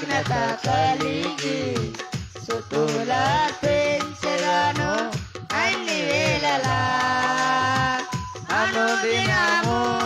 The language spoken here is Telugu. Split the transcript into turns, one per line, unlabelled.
కృతజ్ఞత కలిగి సుతుల పెంచగాను అన్ని వేళలా. అనుదినము